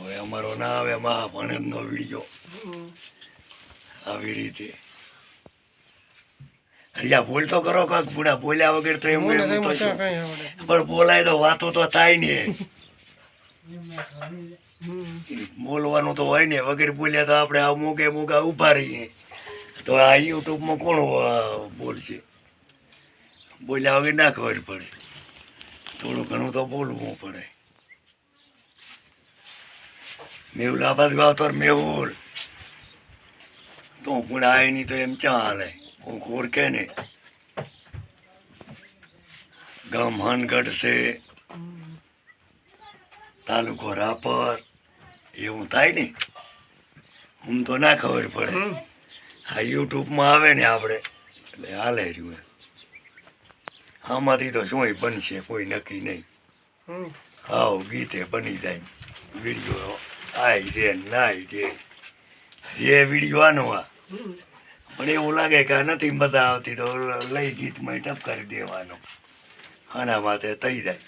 હવે અમારો ના આવે મહાભાણેજનો વીડિયો. આવી રીતે. અહીંયા ભૂલ તો કરો કાંક પૂરા બોલ્યા વગર તો એમ પણ બોલાય તો વાતો તો થાય ને. બોલવાનું તો હોય ને. વગર બોલ્યા તો આપણે આ મોગે મોગા ઊભા રહીએ. તો આ યુટ્યુબમાં કોણ બોલશે? બોલ્યા વગર ના ખબર પડે. થોડું ઘણું તો બોલવું પડે. મેહુલ આબાદ ગાવતર મેહુલ તો પણ આવે નહીં તો એમ ચા હાલે? કોક ઓળખે ને? ગામ હનગઢ છે. તાલુકો રાપર. એવું થાય ને? હું તો ના ખબર પડે. હા યુટ્યુબમાં આવે ને આપણે. એટલે હાલે રહ્યું એમ. આમાંથી તો શું બનશે કોઈ નક્કી નહીં. હાવ ગીતે બની જાય. વીડિયો આય રે, નાય રે. રે વીડિયો આ. પણ એવું લાગે કે નથી મજા આવતી તો લઈ ગીતમાં ટપકારી દેવાનો. આના માટે થઈ જાય.